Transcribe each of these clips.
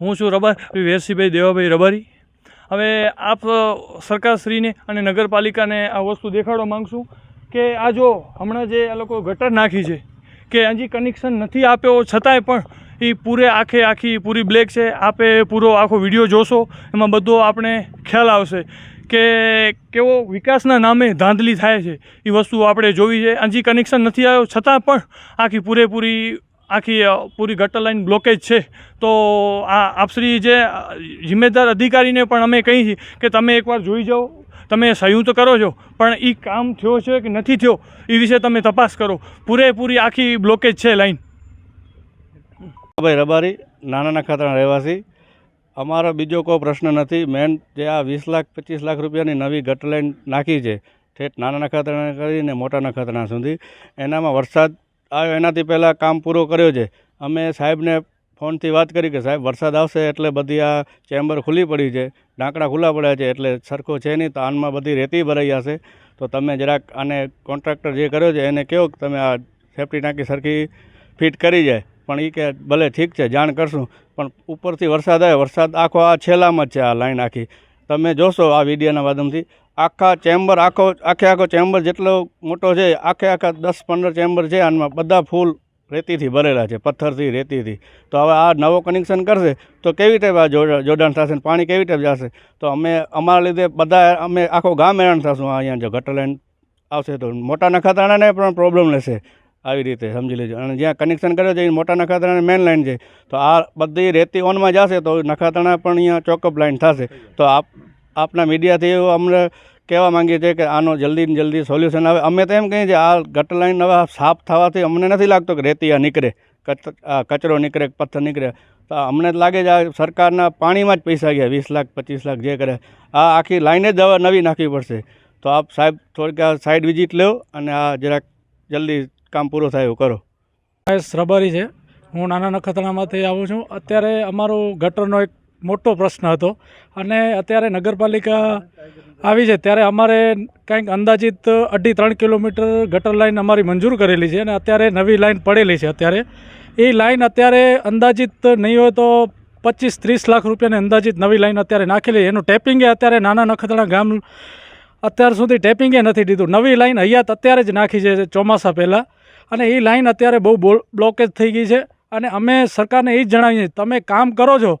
હું છું રબાર વેરસીભાઈ દેવાભાઈ રબારી. હવે આપ સરકારશ્રીને અને નગરપાલિકાને આ વસ્તુ દેખાડવા માગશું કે આ જો હમણાં જે આ લોકો ગટર નાખી છે, કે હજી કનેક્શન નથી આપ્યો, છતાંય પણ એ પૂરે આખે આખી પૂરી બ્લેક છે, આપે પૂરો આખો વીડિયો જોશો, એમાં બધો આપણે ખ્યાલ આવશે કે કેવો વિકાસના નામે ધાંધલી થાય છે એ વસ્તુ આપણે જોવી છે. હજી કનેક્શન નથી આવ્યો, છતાં પણ આખી પૂરેપૂરી આખી પૂરી ગટર લાઈન બ્લોકેજ છે. તો, આ આપશ્રી જે જિમ્મેદાર અધિકારીને પણ અમે છીએ કે તમે એકવાર જોઈ જાઓ. તમે સંયુક્ત કરો છો. પણ એ કામ થયો છે કે નથી થયો એ વિશે તમે તપાસ કરો. પૂરેપૂરી આખી બ્લોકેજ છે લાઈન. ભાઈ રબારી નાના નખાત્રાના રહેવાસી. અમારો બીજો કોઈ પ્રશ્ન નથી. મેન જે આ વીસ લાખ, પચીસ લાખ રૂપિયાની નવી ગટર લાઈન નાખી છે, ઠેઠ નાના ખાતરા કરીને મોટા નખાત્રાના સુધી. એનામાં વરસાદ એનાથી પહેલાં કામ પૂરો કર્યો છે. અમે સાહેબને ફોનથી વાત કરી કે સાહેબ, વરસાદ આવશે એટલે બધી આ ચેમ્બર ખુલ્લી પડી છે ઢાંકણા ખુલ્લા પડ્યા છે એટલે સરખો છે નહીં, તો આનમાં બધી રેતી ભરાઈ જશે. તો તમે જરાક આને કોન્ટ્રાક્ટર જે કર્યો છે, એને કહો કે તમે આ સેફટી ટાંકી સરખી ફિટ કરી જાય. પણ એ કે ભલે ઠીક છે, જાણ કરશું. પણ ઉપરથી વરસાદ આવે વરસાદ આખો આ છેલ્લામાં જ છે આ લાઈન આખી. તમે જોશો આ વિડીયાના માધ્યમથી. આખા ચેમ્બર આખો, આખે આખો ચેમ્બર જેટલો મોટો છે, આખે આખા દસ પંદર ચેમ્બર છે, આમાં બધા ફૂલ રેતીથી ભરેલા છે, પથ્થરથી રેતીથી. તો હવે આ નવો કનેક્શન કરશે, તો કેવી રીતે આ જોડાણ થશે પાણી કેવી રીતે જશે? તો અમે, અમારા લીધે બધા, અમે આખો ગામ હેરાન થશું અહીંયા જો ગટર લાઈન આવશે તો મોટા નખાતાણાને પણ પ્રોબ્લેમ લેશે. આવી રીતે, સમજી લેજો. અને જ્યાં કનેક્શન કર્યો છે એ મોટા નખાતાણા મેન લાઈન છે. તો આ બધી રેતી ઓનમાં જશે તો નખાતાણા પણ અહીંયા ચોકઅપ લાઈન થશે. તો આપ આપના મીડિયાથી એવું અમને કહેવા માંગીએ છીએ કે આનો જલ્દી જલ્દી સોલ્યુશન આવે. અમે તો એમ કહીએ છીએ, આ ગટર લાઈન હવે સાફ થવાથી અમને નથી લાગતો કે રેતી આ નીકળે કચરો નીકળે પથ્થર નીકળે. તો અમને જ લાગે છે આ સરકારના પાણીમાં જ પૈસા ગયા, વીસ લાખ, પચીસ લાખ જે કરે. આ આખી લાઈને જ હવે નવી નાખવી પડશે. તો આપ સાહેબ થોડીક આ સાઈડ વિઝિટ લો અને આ જરાક જલ્દી કામ પૂરું થાય એવું કરો. મહેશ રબારી છે. હું નાના નખત્રાણામાંથી આવું છું. અત્યારે અમારો ગટરનો એક મોટો પ્રશ્ન હતો. અને અત્યારે નગરપાલિકા આવી છે. ત્યારે અમારે કંઈક અંદાજિત અઢી ત્રણ કિલોમીટર ગટર લાઈન અમારી મંજૂર કરેલી છે અને અત્યારે નવી લાઈન પડેલી છે અત્યારે. એ લાઈન અત્યારે અંદાજિત નહીં હોય તો પચીસ ત્રીસ લાખ રૂપિયાની અંદાજિત નવી લાઈન અત્યારે નાખેલી એનું ટેપિંગે અત્યારે નાના નખત્રાણા ગામ અત્યાર સુધી ટેપિંગે નથી દીધું. નવી લાઇન હયાત અત્યારે જ નાખી છે ચોમાસા પહેલાં. અને એ લાઇન અત્યારે બહુ બોલ બ્લોકેજ થઈ ગઈ છે. અને અમે સરકારને એ જ જણાવીએ તમે કામ કરો છો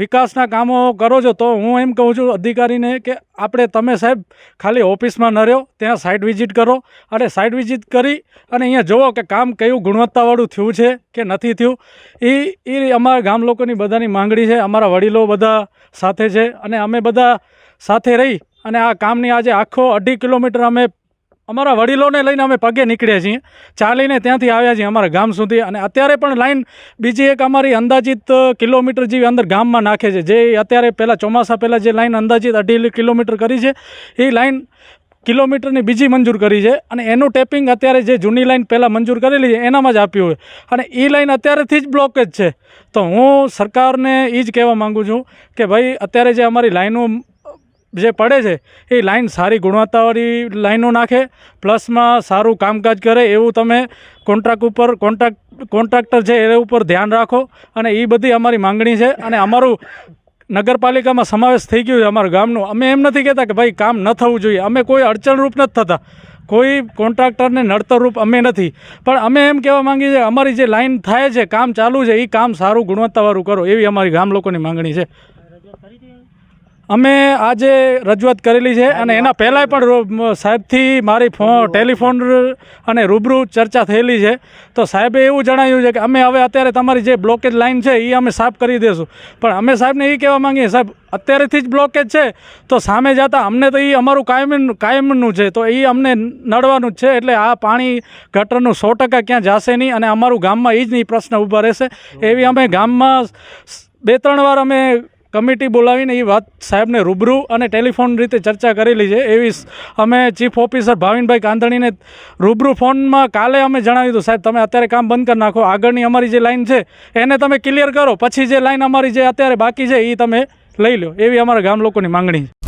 વિકાસના કામો કરો છો, તો હું એમ કહું છું અધિકારીને કે આપણે તમે સાહેબ ખાલી ઓફિસમાં ન રહ્યો, ત્યાં સાઇટ વિઝિટ કરો. અને સાઇટ વિઝિટ કરી અને અહીંયા જુઓ કે કામ કયું ગુણવત્તાવાળું થયું છે કે નથી થયું. એ એ અમારા ગામ લોકોની બધાની માંગણી છે, અમારા વડીલો બધા સાથે છે અને અમે બધા સાથે રહી અને આ કામની આજે આખો અઢી કિલોમીટર અમે અમારા વડીલોને લઈને અમે પગે નીકળ્યા છીએ. ચાલીને ત્યાંથી આવ્યા છીએ અમારા ગામ સુધી અને અત્યારે પણ લાઈન બીજી એક અમારી અંદાજિત કિલોમીટર જેવી અંદર ગામમાં નાખે છે. જે અત્યારે પહેલાં ચોમાસા પહેલાં જે લાઈન અંદાજિત અઢી કિલોમીટર કરી છે, એ લાઈન કિલોમીટરની બીજી મંજૂર કરી છે અને એનું ટેપિંગ અત્યારે જે જૂની લાઈન પહેલાં મંજૂર કરેલી છે, એનામાં જ આપ્યું હોય. અને એ લાઈન અત્યારેથી જ બ્લોકેજ છે. તો હું સરકારને એ જ કહેવા માગું છું કે ભાઈ, અત્યારે જે અમારી લાઈનો જે પડે છે, એ લાઈન સારી ગુણવત્તાવાળી લાઈનો નાખે, પ્લસમાં સારું કામકાજ કરે, એવું તમે કોન્ટ્રાક્ટ ઉપર, કોન્ટ્રાક્ટ, કોન્ટ્રાક્ટર છે, એ ઉપર ધ્યાન રાખો. અને એ બધી અમારી માંગણી છે. અને અમારું નગરપાલિકામાં સમાવેશ થઈ ગયો છે અમારા ગામનું. અમે એમ નથી કહેતા કે ભાઈ કામ ન થવું જોઈએ. અમે કોઈ અડચણરૂપ નથી થતા. કોઈ કોન્ટ્રાક્ટરને નડતરરૂપ અમે નથી. પણ અમે એમ કહેવા માંગીએ છીએ, અમારી જે લાઈન થાય છે, કામ ચાલુ છે એ કામ સારું ગુણવત્તાવાળું કરો. એવી અમારી ગામ લોકોની માંગણી છે. અમે આજે રજૂઆત કરેલી છે અને એના પહેલાંય પણ સાહેબથી મારી ફો ટેલિફોન અને રૂબરૂ ચર્ચા થયેલી છે. તો સાહેબે એવું જણાવ્યું છે કે અમે હવે અત્યારે તમારી જે બ્લોકેજ લાઈન છે એ અમે સાફ કરી દઈશું પણ અમે સાહેબને એ કહેવા માંગીએ સાહેબ અત્યારેથી જ બ્લોકેજ છે. તો સામે જતા અમને તો એ અમારું કાયમ કાયમનું છે. તો એ અમને નડવાનું જ છે. એટલે આ પાણી ગટરનું સો ટકા ક્યાં જશે નહીં અને અમારું ગામમાં એ જ નહીં પ્રશ્ન ઊભા રહેશે. એવી અમે ગામમાં બે ત્રણ વાર અમે કમિટી બોલાવીને એ વાત સાહેબને રૂબરૂ અને ટેલિફોન રીતે ચર્ચા કરેલી છે. એવી અમે ચીફ ઓફિસર ભાવિનભાઈ કાંધણીને રૂબરૂ ફોનમાં કાલે અમે જણાવ્યું હતું, સાહેબ, તમે અત્યારે કામ બંધ કરી નાખો. આગળની અમારી જે લાઈન છે, એને તમે ક્લિયર કરો. પછી જે લાઈન અમારી જે અત્યારે બાકી છે એ તમે લઈ લો એવી અમારા ગામ લોકોની માંગણી છે.